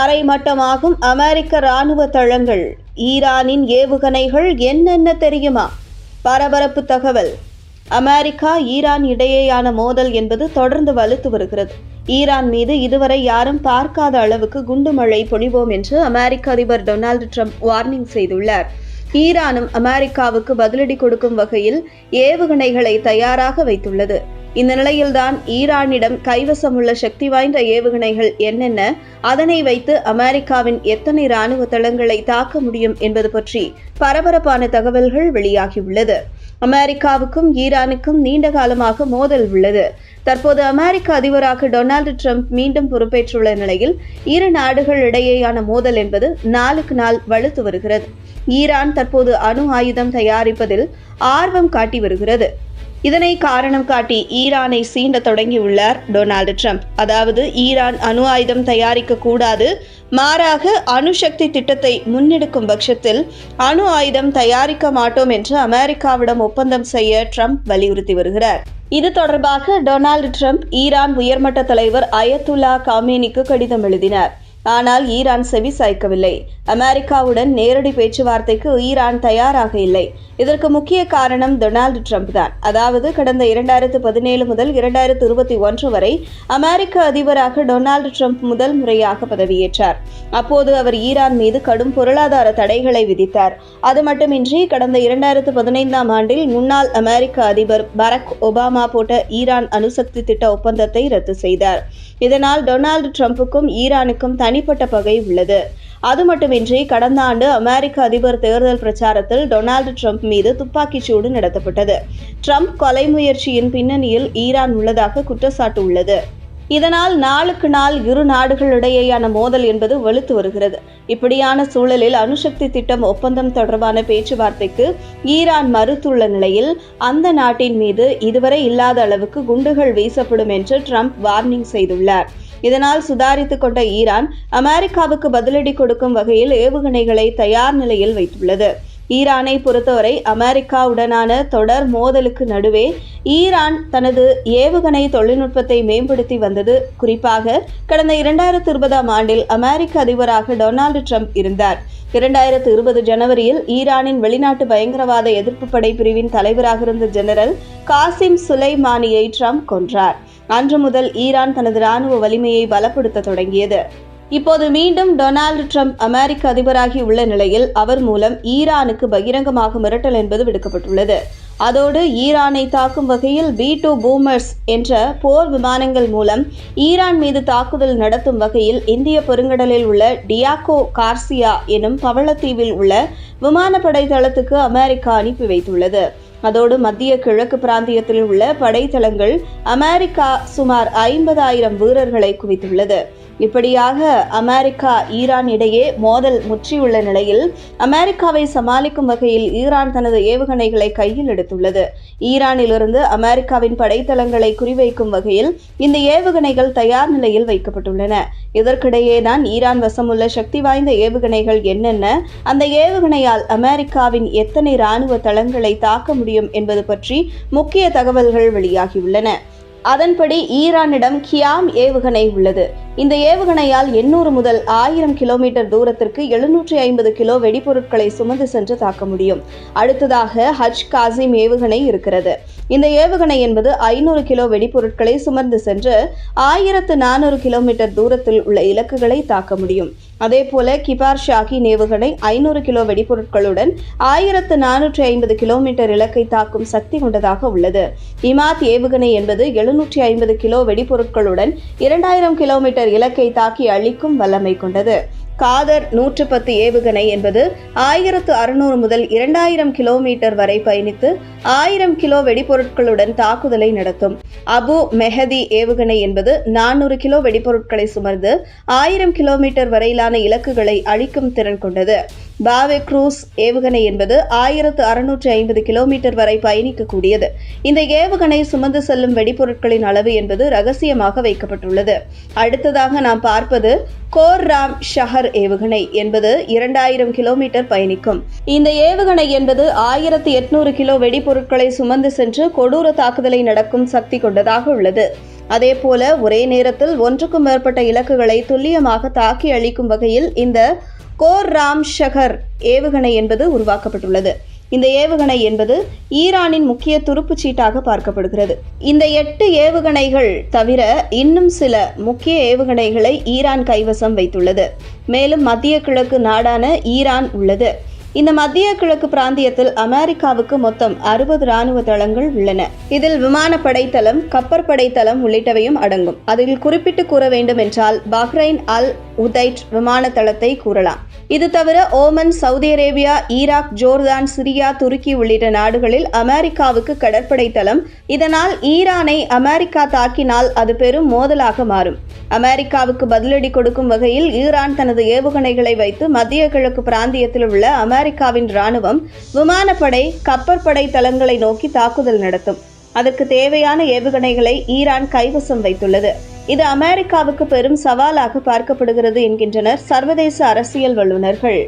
தரைமட்டமாகும் அமெரிக்க ராணுவ தளங்கள். ஈரானின் ஏவுகணைகள் என்னென்ன தெரியுமா? பரபரப்பு தகவல். அமெரிக்கா ஈரான் இடையேயான மோதல் என்பது தொடர்ந்து வலுத்து வருகிறது. ஈரான் மீது இதுவரை யாரும் பார்க்காத அளவுக்கு குண்டு மழை பொழிவோம் என்று அமெரிக்க அதிபர் டொனால்டு ட்ரம்ப் வார்னிங் செய்துள்ளார். ஈரானும் அமெரிக்காவுக்கு பதிலடி கொடுக்கும் வகையில் ஏவுகணைகளை தயாராக வைத்துள்ளது. இந்த நிலையில்தான் ஈரானிடம் கைவசமுள்ள சக்தி வாய்ந்த ஏவுகணைகள் என்னென்ன அதனை வைத்து அமெரிக்காவின் எத்தனை ராணுவ தளங்களை தாக்க முடியும் என்பது பற்றி பரபரப்பான தகவல்கள் வெளியாகியுள்ளது. அமெரிக்காவுக்கும் ஈரானுக்கும் நீண்ட காலமாக மோதல் உள்ளது. தற்போது அமெரிக்க அதிபராக டொனால்டு ட்ரம்ப் மீண்டும் பொறுப்பேற்றுள்ள நிலையில் இரு நாடுகள் இடையேயான மோதல் என்பது நாளுக்கு நாள் வலுத்து வருகிறது. ஈரான் தற்போது அணு ஆயுதம் தயாரிப்பதில் ஆர்வம் காட்டி வருகிறது. இதனை காரணம் காட்டி ஈரானை சீண்ட தொடங்கியுள்ளார் டொனால்டு ட்ரம்ப். அதாவது ஈரான் அணு ஆயுதம் தயாரிக்க கூடாது மாறாக அணுசக்தி திட்டத்தை முன்னெடுக்கும் பட்சத்தில் அணு ஆயுதம் தயாரிக்க மாட்டோம் என்று அமெரிக்காவிடம் ஒப்பந்தம் செய்ய ட்ரம்ப் வலியுறுத்தி வருகிறார். இது தொடர்பாக டொனால்டு ட்ரம்ப் ஈரான் உயர்மட்ட தலைவர் அயத்துல்லா காமேனிக்கு கடிதம் எழுதினார். ஆனால் ஈரான் செவி சாய்க்கவில்லை. அமெரிக்காவுடன் நேரடி பேச்சுவார்த்தைக்கு ஈரான் தயாராக இல்லை. இதற்கு முக்கிய காரணம் டொனால்டு ட்ரம்ப் தான். அதாவது கடந்த இரண்டாயிரத்து பதினேழு முதல் இரண்டாயிரத்து இருபத்தி ஒன்று வரை அமெரிக்க அதிபராக டொனால்டு ட்ரம்ப் முதல் முறையாக பதவியேற்றார். அப்போது அவர் ஈரான் மீது கடும் பொருளாதார தடைகளை விதித்தார். அது மட்டுமின்றி கடந்த இரண்டாயிரத்து பதினைந்தாம் ஆண்டில் முன்னாள் அமெரிக்க அதிபர் பரக் ஒபாமா போட்ட ஈரான் அணுசக்தி திட்ட ஒப்பந்தத்தை ரத்து செய்தார். இதனால் டொனால்டு ட்ரம்ப்புக்கும் ஈரானுக்கும் தனிப்பட்ட பகை உள்ளது. அது மட்டுமின்றி கடந்த ஆண்டு அமெரிக்க அதிபர் தேர்தல் பிரச்சாரத்தில் டொனால்டு ட்ரம்ப் மீது துப்பாக்கிச் சூடு நடத்தப்பட்டது. ட்ரம்ப் கொலை முயற்சியின் பின்னணியில் ஈரான் உள்ளதாக குற்றச்சாட்டு உள்ளது. இதனால் நாளுக்கு நாள் இரு நாடுகளிடையேயான மோதல் என்பது வலுத்து வருகிறது. இப்படியான சூழலில் அணுசக்தி திட்டம் ஒப்பந்தம் தொடர்பான பேச்சுவார்த்தைக்கு ஈரான் மறுத்துள்ள நிலையில் அந்த நாட்டின் மீது இதுவரை இல்லாத அளவுக்கு குண்டுகள் வீசப்படும் என்று ட்ரம்ப் வார்னிங் செய்துள்ளார். இதனால் சுதாரித்துக் கொண்ட ஈரான் அமெரிக்காவுக்கு பதிலடி கொடுக்கும் வகையில் ஏவுகணைகளை தயார் நிலையில் வைத்துள்ளது. ஈரானை பொறுத்தவரை அமெரிக்காவுடனான தொடர் மோதலுக்கு நடுவே ஈரான் தனது ஏவுகணை தொழில்நுட்பத்தை மேம்படுத்தி வந்தது. குறிப்பாக கடந்த இரண்டாயிரத்து இருபதாம் ஆண்டில் அமெரிக்க அதிபராக டொனால்டு ட்ரம்ப் இருந்தார். இரண்டாயிரத்து இருபது ஜனவரியில் ஈரானின் வெளிநாட்டு பயங்கரவாத எதிர்ப்பு படை பிரிவின் தலைவராக இருந்த ஜெனரல் காசிம் சுலைமானியை ட்ரம்ப் கொன்றார். அன்று முதல் ஈரான் தனது ராணுவ வலிமையை பலப்படுத்த தொடங்கியது. இப்போது மீண்டும் டொனால்டு ட்ரம்ப் அமெரிக்க அதிபராகி உள்ள நிலையில் அவர் மூலம் ஈரானுக்கு பகிரங்கமாக மிரட்டல் என்பது விடுக்கப்பட்டுள்ளது. அதோடு ஈரானை தாக்கும் வகையில் பி டூ பூமர்ஸ் என்ற போர் விமானங்கள் மூலம் ஈரான் மீது தாக்குதல் நடத்தும் வகையில் இந்திய பெருங்கடலில் உள்ள டியாகோ கார்சியா எனும் பவளத்தீவில் உள்ள விமானப்படை தளத்துக்கு அமெரிக்கா அனுப்பி வைத்துள்ளது. அதோடு மத்திய கிழக்கு பிராந்தியத்தில் உள்ள படைத்தளங்கள் அமெரிக்கா சுமார் ஐம்பதாயிரம் வீரர்களை குவித்துள்ளது. இப்படியாக அமெரிக்கா ஈரான் இடையே மோதல் முற்றியுள்ள நிலையில் அமெரிக்காவை சமாளிக்கும் வகையில் ஈரான் தனது ஏவுகணைகளை கையில் எடுத்துள்ளது. ஈரானிலிருந்து அமெரிக்காவின் படைத்தளங்களை குறிவைக்கும் வகையில் இந்த ஏவுகணைகள் தயார் நிலையில் வைக்கப்பட்டுள்ளன. இதற்கிடையேதான் ஈரான் வசமுள்ள சக்தி வாய்ந்த ஏவுகணைகள் என்னென்ன அந்த ஏவுகணையால் அமெரிக்காவின் எத்தனை ராணுவ தளங்களை தாக்க முடியும் என்பது பற்றி முக்கிய தகவல்கள் வெளியாகியுள்ளன. அதன்படி ஈரானிடம் கியாம் ஏவுகணை உள்ளது. இந்த ஏவுகணையால் எண்ணூறு முதல் ஆயிரம் கிலோமீட்டர் தூரத்திற்கு எழுநூற்றி ஐம்பது கிலோ வெடிபொருட்களை சுமந்து சென்று தாக்க முடியும். அடுத்ததாக ஹஜ் காசிம் ஏவுகணை இருக்கிறது. இந்த ஏவுகணை என்பது ஐநூறு கிலோ வெடிபொருட்களை சுமர்ந்து சென்று ஆயிரத்து நானூறு கிலோமீட்டர் தூரத்தில் உள்ள இலக்குகளை தாக்க முடியும். அதேபோல கிபார் ஷாகின் ஏவுகணை ஐநூறு கிலோ வெடிபொருட்களுடன் ஆயிரத்து நானூற்றி ஐம்பது கிலோமீட்டர் இலக்கை தாக்கும் சக்தி கொண்டதாக உள்ளது. இமாத் ஏவுகணை என்பது எழுநூற்றி ஐம்பது கிலோ வெடிபொருட்களுடன் இரண்டாயிரம் கிலோமீட்டர் இலக்கை தாக்கி அழிக்கும் வல்லமை கொண்டது. காதர் நூற்று பத்து ஏவுகணை என்பது ஆயிரத்து அறுநூறு முதல் இரண்டாயிரம் கிலோமீட்டர் வரை பயணித்து ஆயிரம் கிலோ வெடிபொருட்களுடன் தாக்குதலை நடத்தும். அபு மெஹதி ஏவுகணை என்பது நானூறு கிலோ வெடிபொருட்களை சுமர்ந்து ஆயிரம் கிலோமீட்டர் வரையிலான இலக்குகளை அழிக்கும் திறன் கொண்டது. பாவே குரூஸ் ஏவுகணை என்பது ஆயிரத்து அறுநூற்று ஐம்பது கிலோமீட்டர் வரை பயணிக்கக்கூடியது. இந்த ஏவுகணை சுமந்து செல்லும் வெடிபொருட்களின் அளவு என்பது ரகசியமாக வைக்கப்பட்டுள்ளது. அடுத்ததாக நாம் பார்ப்பது கோர்ராம் ஷஹர் ஏவுகணை என்பது இரண்டாயிரம் கிலோமீட்டர் பயணிக்கும். இந்த ஏவுகணை என்பது ஆயிரத்தி எட்நூறு கிலோ வெடிபொருட்களை சுமந்து சென்று கொடூர தாக்குதலை நடக்கும் சக்தி கொண்டதாக உள்ளது. அதேபோல ஒரே நேரத்தில் ஒன்றுக்கும் மேற்பட்ட இலக்குகளை துல்லியமாக தாக்கி அளிக்கும் வகையில் இந்த கோர் ராம் ஷகர் ஏவுகணை என்பது உருவாக்கப்பட்டுள்ளது. இந்த ஏவுகணை என்பது ஈரானின் முக்கிய துருப்புச் சீட்டாக பார்க்கப்படுகிறது. இந்த எட்டு ஏவுகணைகள் தவிர இன்னும் சில முக்கிய ஏவுகணைகளை ஈரான் கைவசம் வைத்துள்ளது. மேலும் மத்திய கிழக்கு நாடான ஈரான் உள்ளது. இந்த மத்திய கிழக்கு பிராந்தியத்தில் அமெரிக்காவுக்கு மொத்தம் அறுபது ராணுவ தளங்கள் உள்ளன. இதில் விமானப்படை தளம் கப்பற்படை தளம் உள்ளிட்டவையும் அடங்கும். அதில் குறிப்பிட்டு கூற வேண்டும் என்றால் பஹ்ரைன் அல் உதைட் விமான தளத்தை கூறலாம். இது தவிர Oman Saudi Arabia Iraq Jordan Syria துருக்கி உள்ளிட்ட நாடுகளில் அமெரிக்காவுக்கு கடற்படை தளம். இதனால் ஈரானை அமெரிக்கா தாக்கினால் அது பெரும் மோதலாக மாறும். அமெரிக்காவுக்கு பதிலடி கொடுக்கும் வகையில் ஈரான் தனது ஏவுகணைகளை வைத்து மத்திய கிழக்கு பிராந்தியத்தில் உள்ள அமெரிக்காவின் ராணுவம் விமானப்படை கப்பற்படை தளங்களை நோக்கி தாக்குதல் நடத்தும். அதற்கு தேவையான ஏவுகணைகளை ஈரான் கைவசம் வைத்துள்ளது. இது அமெரிக்காவுக்கு பெரும் சவாலாக பார்க்கப்படுகிறது என்கின்றனர் சர்வதேச அரசியல் வல்லுநர்கள்.